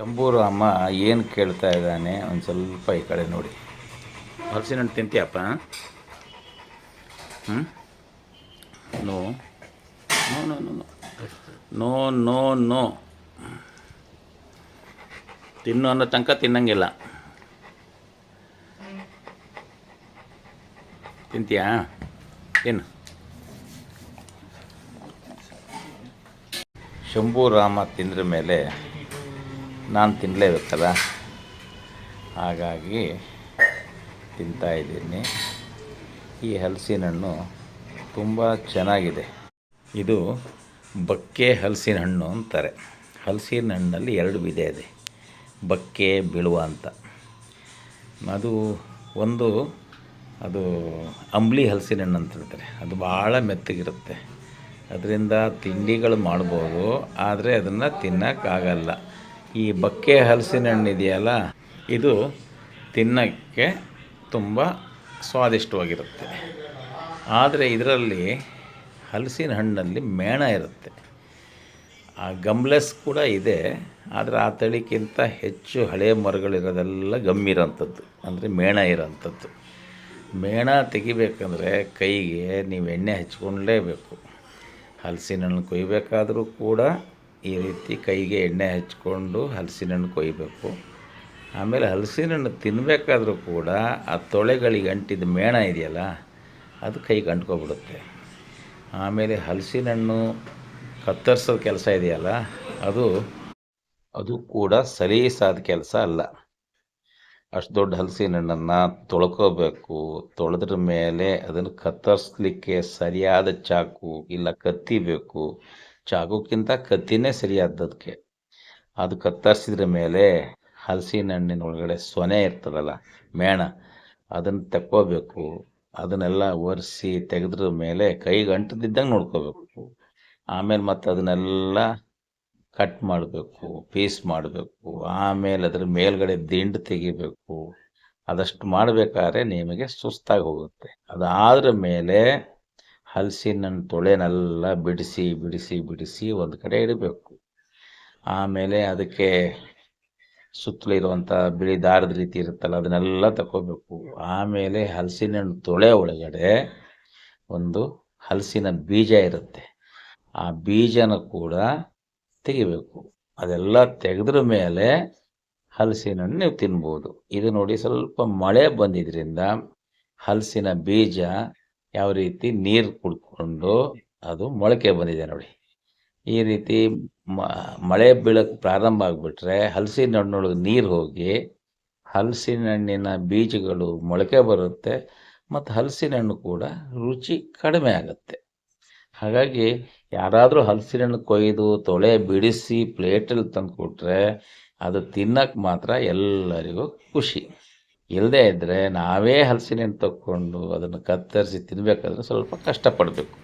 ಶಂಭೂರಾಮ ಏನು ಕೇಳ್ತಾ ಇದ್ದಾನೆ ಒಂದು ಸ್ವಲ್ಪ ಈ ಕಡೆ ನೋಡಿ. ಹಲಸಿನ ಹಣ್ಣು ತಿಂತೀಯಪ್ಪ? ಹ್ಞೂ no. No no no no. No no ತಿನ್ನು ಅನ್ನೋ ತನಕ ತಿನ್ನಂಗಿಲ್ಲ. ತಿಂತೀಯಾ? ಏನು ಶಂಭೂರಾಮ ತಿಂದ್ರ ಮೇಲೆ ನಾನು ತಿನ್ನಲೇಬೇಕಲ್ಲ ಹಾಗಾಗಿ ತಿಂತಾ ಇದ್ದೀನಿ. ಈ ಹಲಸಿನ ಹಣ್ಣು ತುಂಬ ಚೆನ್ನಾಗಿದೆ. ಇದು ಬಕ್ಕೆ ಹಲಸಿನ ಹಣ್ಣು ಅಂತಾರೆ. ಹಲಸಿನ ಹಣ್ಣಲ್ಲಿ ಎರಡು ವಿಧ ಇದೆ. ಬಕ್ಕೆ, ಬಿಳುವ ಅಂತ. ಅದು ಒಂದು, ಅದು ಅಂಬ್ಲಿ ಹಲಸಿನ ಹಣ್ಣು ಅಂತ ಹೇಳ್ತಾರೆ. ಅದು ಭಾಳ ಮೆತ್ತಗಿರುತ್ತೆ. ಅದರಿಂದ ತಿಂಡಿಗಳು ಮಾಡ್ಬೋದು, ಆದರೆ ಅದನ್ನು ತಿನ್ನೋಕ್ಕಾಗಲ್ಲ. ಈ ಬಕ್ಕೆ ಹಲಸಿನ ಹಣ್ಣು ಇದೆಯಲ್ಲ ಇದು ತಿನ್ನೋಕ್ಕೆ ತುಂಬ ಸ್ವಾದಿಷ್ಟವಾಗಿರುತ್ತೆ. ಆದರೆ ಇದರಲ್ಲಿ ಹಲಸಿನ ಹಣ್ಣಲ್ಲಿ ಮೇಣ ಇರುತ್ತೆ. ಆ ಗಮ್ಲೆಸ್ ಕೂಡ ಇದೆ, ಆದರೆ ಆ ತಳಿಗಿಂತ ಹೆಚ್ಚು ಹಳೆಯ ಮರಗಳಿರೋದೆಲ್ಲ ಗಮ್ಮಿರೋಂಥದ್ದು ಅಂದರೆ ಮೇಣ ಇರೋಂಥದ್ದು. ಮೇಣ ತೆಗಿಬೇಕಂದ್ರೆ ಕೈಗೆ ನೀವು ಎಣ್ಣೆ ಹಚ್ಕೊಂಡ್ಲೇಬೇಕು. ಹಲಸಿನ ಹಣ್ಣು ಕೊಯ್ಬೇಕಾದರೂ ಕೂಡ ಈ ರೀತಿ ಕೈಗೆ ಎಣ್ಣೆ ಹಚ್ಕೊಂಡು ಹಲಸಿನ ಹಣ್ಣು ಕೊಯ್ಬೇಕು. ಆಮೇಲೆ ಹಲಸಿನ ಹಣ್ಣು ತಿನ್ನಬೇಕಾದ್ರೂ ಕೂಡ ಆ ತೊಳೆಗಳಿಗೆ ಅಂಟಿದ ಮೇಣ ಇದೆಯಲ್ಲ, ಅದು ಕೈಗೆ ಅಂಟ್ಕೊಬಿಡುತ್ತೆ. ಆಮೇಲೆ ಹಲಸಿನ ಹಣ್ಣು ಕತ್ತರಿಸೋ ಕೆಲಸ ಇದೆಯಲ್ಲ, ಅದು ಅದು ಕೂಡ ಸಲೀಸಾದ ಕೆಲಸ ಅಲ್ಲ. ಅಷ್ಟು ದೊಡ್ಡ ಹಲಸಿನ ಹಣ್ಣನ್ನು ತೊಳ್ಕೋಬೇಕು. ತೊಳೆದ್ರ ಮೇಲೆ ಅದನ್ನು ಕತ್ತರಿಸ್ಲಿಕ್ಕೆ ಸರಿಯಾದ ಚಾಕು ಇಲ್ಲ ಕತ್ತಿ ಬೇಕು ಚಾಕುಕ್ಕಿಂತ ಕತ್ತಿನೇ ಸರಿಯಾದದಕ್ಕೆ ಅದು ಕತ್ತರಿಸಿದ್ರ ಮೇಲೆ ಹಲಸಿನ ಹಣ್ಣಿನ ಒಳಗಡೆ ಸೊನೆ ಇರ್ತದಲ್ಲ ಮೇಣ, ಅದನ್ನು ತಕ್ಕೋಬೇಕು. ಅದನ್ನೆಲ್ಲ ಒರೆಸಿ ತೆಗೆದ್ರ ಮೇಲೆ ಕೈಗೆ ಅಂಟದಿದ್ದಂಗೆ ನೋಡ್ಕೋಬೇಕು. ಆಮೇಲೆ ಮತ್ತು ಅದನ್ನೆಲ್ಲ ಕಟ್ ಮಾಡಬೇಕು, ಪೀಸ್ ಮಾಡಬೇಕು. ಆಮೇಲೆ ಅದ್ರ ಮೇಲ್ಗಡೆ ದಿಂಡು ತೆಗಿಬೇಕು. ಅದಷ್ಟು ಮಾಡಬೇಕಾದ್ರೆ ನಿಮಗೆ ಸುಸ್ತಾಗಿ ಹೋಗುತ್ತೆ. ಅದಾದ್ರ ಮೇಲೆ ಹಲಸಿನ ತೊಳೆನೆಲ್ಲ ಬಿಡಿಸಿ ಬಿಡಿಸಿ ಬಿಡಿಸಿ ಒಂದು ಕಡೆ ಇಡಬೇಕು. ಆಮೇಲೆ ಅದಕ್ಕೆ ಸುತ್ತಲೂ ಇರುವಂಥ ಬಿಳಿ ದಾರದ ರೀತಿ ಇರುತ್ತಲ್ಲ, ಅದನ್ನೆಲ್ಲ ತಗೋಬೇಕು ಆಮೇಲೆ ಹಲಸಿನ ತೊಳೆ ಒಳಗಡೆ ಒಂದು ಹಲಸಿನ ಬೀಜ ಇರುತ್ತೆ. ಆ ಬೀಜನ ಕೂಡ ತೆಗಿಬೇಕು. ಅದೆಲ್ಲ ತೆಗೆದ್ರ ಮೇಲೆ ಹಲಸಿನನ್ನು ನೀವು ತಿನ್ಬೋದು. ಇದು ನೋಡಿ ಸ್ವಲ್ಪ ಮಳೆ ಬಂದಿದ್ದರಿಂದ ಹಲಸಿನ ಬೀಜ ಯಾವ ರೀತಿ ನೀರು ಕುಡ್ಕೊಂಡು ಅದು ಮೊಳಕೆ ಬಂದಿದೆ ನೋಡಿ. ಈ ರೀತಿ ಮಳೆ ಬೀಳಕ್ಕೆ ಪ್ರಾರಂಭ ಆಗಿಬಿಟ್ರೆ ಹಲಸಿನ ಹಣ್ಣೊಳಗೆ ನೀರು ಹೋಗಿ ಹಲಸಿನ ಹಣ್ಣಿನ ಬೀಜಗಳು ಮೊಳಕೆ ಬರುತ್ತೆ ಮತ್ತು ಹಲಸಿನ ಹಣ್ಣು ಕೂಡ ರುಚಿ ಕಡಿಮೆ ಆಗುತ್ತೆ. ಹಾಗಾಗಿ ಯಾರಾದರೂ ಹಲಸಿನ ಹಣ್ಣು ಕೊಯ್ದು ತೊಳೆ ಬಿಡಿಸಿ ಪ್ಲೇಟಲ್ಲಿ ತಂದು ಕೊಟ್ಟರೆ ಅದು ತಿನ್ನಕ್ಕೆ ಮಾತ್ರ ಎಲ್ಲರಿಗೂ ಖುಷಿ. ಇಲ್ಲದೇ ಇದ್ದರೆ ನಾವೇ ಹಲಸಿನ ಹಣ್ಣು ತಕ್ಕೊಂಡು ಅದನ್ನು ಕತ್ತರಿಸಿ ತಿನ್ನಬೇಕಾದ್ರೆ ಸ್ವಲ್ಪ ಕಷ್ಟಪಡಬೇಕು.